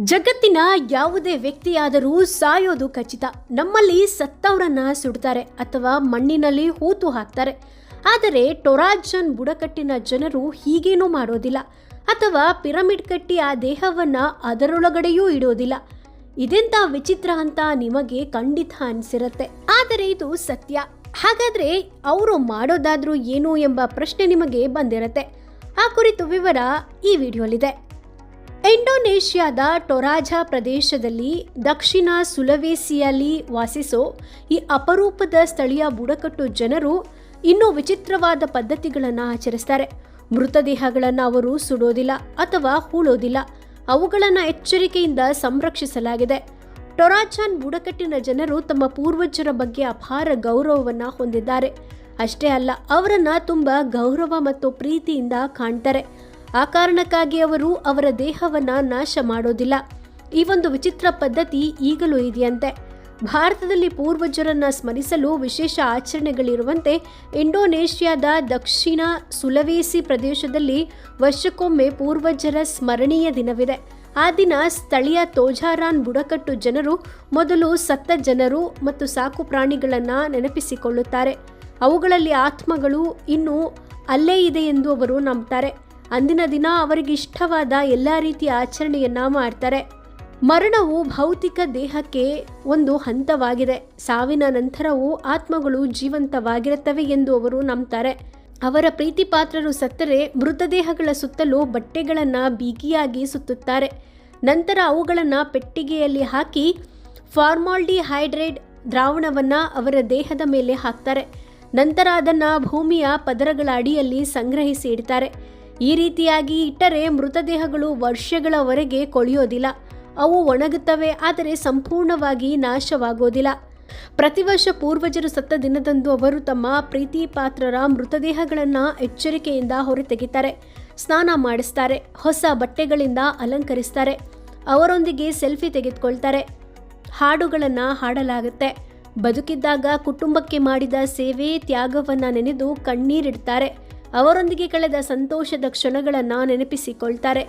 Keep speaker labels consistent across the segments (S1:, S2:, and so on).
S1: ಜಗತ್ತಿನ ಯಾವುದೇ ವ್ಯಕ್ತಿಯಾದರೂ ಸಾಯೋದು ಖಚಿತ. ನಮ್ಮಲ್ಲಿ ಸತ್ತವರನ್ನ ಸುಡ್ತಾರೆ ಅಥವಾ ಮಣ್ಣಿನಲ್ಲಿ ಹೂತು ಹಾಕ್ತಾರೆ. ಆದರೆ ಟೊರಾಜನ್ ಬುಡಕಟ್ಟಿನ ಜನರು ಹೀಗೇನೂ ಮಾಡೋದಿಲ್ಲ. ಅಥವಾ ಪಿರಮಿಡ್ ಕಟ್ಟಿ ಆ ದೇಹವನ್ನ ಅದರೊಳಗಡೆಯೂ ಇಡೋದಿಲ್ಲ. ಇದೆಂತ ವಿಚಿತ್ರ ಅಂತ ನಿಮಗೆ ಖಂಡಿತ ಅನಿಸಿರತ್ತೆ. ಆದರೆ ಇದು ಸತ್ಯ. ಹಾಗಾದ್ರೆ ಅವರು ಮಾಡೋದಾದ್ರೂ ಏನು ಎಂಬ ಪ್ರಶ್ನೆ ನಿಮಗೆ ಬಂದಿರತ್ತೆ. ಆ ಕುರಿತು ವಿವರ ಈ ವಿಡಿಯೋಲಿದೆ. ಇಂಡೋನೇಷ್ಯಾದ ಟೊರಾಜಾ ಪ್ರದೇಶದಲ್ಲಿ ದಕ್ಷಿಣ ಸುಲವೇಸಿಯಲ್ಲಿ ವಾಸಿಸೋ ಈ ಅಪರೂಪದ ಸ್ಥಳೀಯ ಬುಡಕಟ್ಟು ಜನರು ಇನ್ನೂ ವಿಚಿತ್ರವಾದ ಪದ್ಧತಿಗಳನ್ನು ಆಚರಿಸ್ತಾರೆ. ಮೃತದೇಹಗಳನ್ನು ಅವರು ಸುಡೋದಿಲ್ಲ ಅಥವಾ ಹೂಳೋದಿಲ್ಲ. ಅವುಗಳನ್ನು ಎಚ್ಚರಿಕೆಯಿಂದ ಸಂರಕ್ಷಿಸಲಾಗಿದೆ. ಟೊರಾಜಾನ್ ಬುಡಕಟ್ಟಿನ ಜನರು ತಮ್ಮ ಪೂರ್ವಜರ ಬಗ್ಗೆ ಅಪಾರ ಗೌರವವನ್ನು ಹೊಂದಿದ್ದಾರೆ. ಅಷ್ಟೇ ಅಲ್ಲ, ಅವರನ್ನು ತುಂಬ ಗೌರವ ಮತ್ತು ಪ್ರೀತಿಯಿಂದ ಕಾಣ್ತಾರೆ. ಆ ಕಾರಣಕ್ಕಾಗಿ ಅವರು ಅವರ ದೇಹವನ್ನ ನಾಶ ಮಾಡೋದಿಲ್ಲ. ಈ ಒಂದು ವಿಚಿತ್ರ ಪದ್ಧತಿ ಈಗಲೂ ಇದೆಯಂತೆ. ಭಾರತದಲ್ಲಿ ಪೂರ್ವಜರನ್ನ ಸ್ಮರಿಸಲು ವಿಶೇಷ ಆಚರಣೆಗಳಿರುವಂತೆ ಇಂಡೋನೇಷ್ಯಾದ ದಕ್ಷಿಣ ಸುಲವೇಸಿ ಪ್ರದೇಶದಲ್ಲಿ ವರ್ಷಕ್ಕೊಮ್ಮೆ ಪೂರ್ವಜರ ಸ್ಮರಣೀಯ ದಿನವಿದೆ. ಆ ದಿನ ಸ್ಥಳೀಯ ತೋಜಾರಾನ್ ಬುಡಕಟ್ಟು ಜನರು, ಮೊದಲು ಸತ್ತ ಜನರು ಮತ್ತು ಸಾಕು ಪ್ರಾಣಿಗಳನ್ನು ನೆನಪಿಸಿಕೊಳ್ಳುತ್ತಾರೆ. ಅವುಗಳಲ್ಲಿ ಆತ್ಮಗಳು ಇನ್ನೂ ಅಲ್ಲೇ ಇದೆ ಎಂದು ಅವರು ನಂಬ್ತಾರೆ. ಅಂದಿನ ದಿನ ಅವರಿಗೆ ಇಷ್ಟವಾದ ಎಲ್ಲ ರೀತಿಯ ಆಚರಣೆಯನ್ನ ಮಾಡ್ತಾರೆ. ಮರಣವು ಭೌತಿಕ ದೇಹಕ್ಕೆ ಒಂದು ಹಂತವಾಗಿದೆ. ಸಾವಿನ ನಂತರವೂ ಆತ್ಮಗಳು ಜೀವಂತವಾಗಿರುತ್ತವೆ ಎಂದು ಅವರು ನಂಬ್ತಾರೆ. ಅವರ ಪ್ರೀತಿ ಪಾತ್ರರು ಸತ್ತರೆ ಮೃತದೇಹಗಳ ಸುತ್ತಲೂ ಬಟ್ಟೆಗಳನ್ನು ಬಿಗಿಯಾಗಿ ಸುತ್ತುತ್ತಾರೆ. ನಂತರ ಅವುಗಳನ್ನು ಪೆಟ್ಟಿಗೆಯಲ್ಲಿ ಹಾಕಿ ಫಾರ್ಮಾಲ್ಡಿಹೈಡ್ರೇಟ್ ದ್ರಾವಣವನ್ನು ಅವರ ದೇಹದ ಮೇಲೆ ಹಾಕ್ತಾರೆ. ನಂತರ ಅದನ್ನು ಭೂಮಿಯ ಪದರಗಳ ಅಡಿಯಲ್ಲಿ ಸಂಗ್ರಹಿಸಿ ಇಡ್ತಾರೆ. ಈ ರೀತಿಯಾಗಿ ಇಟ್ಟರೆ ಮೃತದೇಹಗಳು ವರ್ಷಗಳವರೆಗೆ ಕೊಳೆಯೋದಿಲ್ಲ. ಅವು ಒಣಗುತ್ತವೆ, ಆದರೆ ಸಂಪೂರ್ಣವಾಗಿ ನಾಶವಾಗೋದಿಲ್ಲ. ಪ್ರತಿ ವರ್ಷ ಪೂರ್ವಜರು ಸತ್ತ ದಿನದಂದು ಅವರು ತಮ್ಮ ಪ್ರೀತಿ ಪಾತ್ರರ ಮೃತದೇಹಗಳನ್ನು ಎಚ್ಚರಿಕೆಯಿಂದ ಹೊರತೆಗಿತಾರೆ ಸ್ನಾನ ಮಾಡಿಸ್ತಾರೆ, ಹೊಸ ಬಟ್ಟೆಗಳಿಂದ ಅಲಂಕರಿಸ್ತಾರೆ, ಅವರೊಂದಿಗೆ ಸೆಲ್ಫಿ ತೆಗೆದುಕೊಳ್ತಾರೆ. ಹಾಡುಗಳನ್ನು ಹಾಡಲಾಗುತ್ತೆ. ಬದುಕಿದ್ದಾಗ ಕುಟುಂಬಕ್ಕೆ ಮಾಡಿದ ಸೇವೆ ತ್ಯಾಗವನ್ನು ನೆನೆದು ಕಣ್ಣೀರಿಡ್ತಾರೆ. ಅವರೊಂದಿಗೆ ಕಳೆದ ಸಂತೋಷದ ಕ್ಷಣಗಳನ್ನು ನೆನಪಿಸಿಕೊಳ್ತಾರೆ.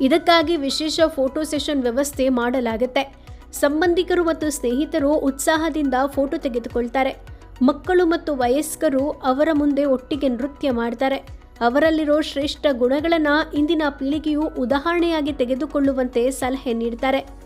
S1: ಇದಕ್ಕಾಗಿ ವಿಶೇಷ ಫೋಟೋ ಸೆಷನ್ ವ್ಯವಸ್ಥೆ ಮಾಡಲಾಗುತ್ತೆ. ಸಂಬಂಧಿಕರು ಮತ್ತು ಸ್ನೇಹಿತರು ಉತ್ಸಾಹದಿಂದ ಫೋಟೋ ತೆಗೆದುಕೊಳ್ತಾರೆ. ಮಕ್ಕಳು ಮತ್ತು ವಯಸ್ಕರು ಅವರ ಮುಂದೆ ಒಟ್ಟಿಗೆ ನೃತ್ಯ ಮಾಡ್ತಾರೆ. ಅವರಲ್ಲಿರೋ ಶ್ರೇಷ್ಠ ಗುಣಗಳನ್ನು ಇಂದಿನ ಪೀಳಿಗೆಯು ಉದಾಹರಣೆಯಾಗಿ ತೆಗೆದುಕೊಳ್ಳುವಂತೆ ಸಲಹೆ ನೀಡ್ತಾರೆ.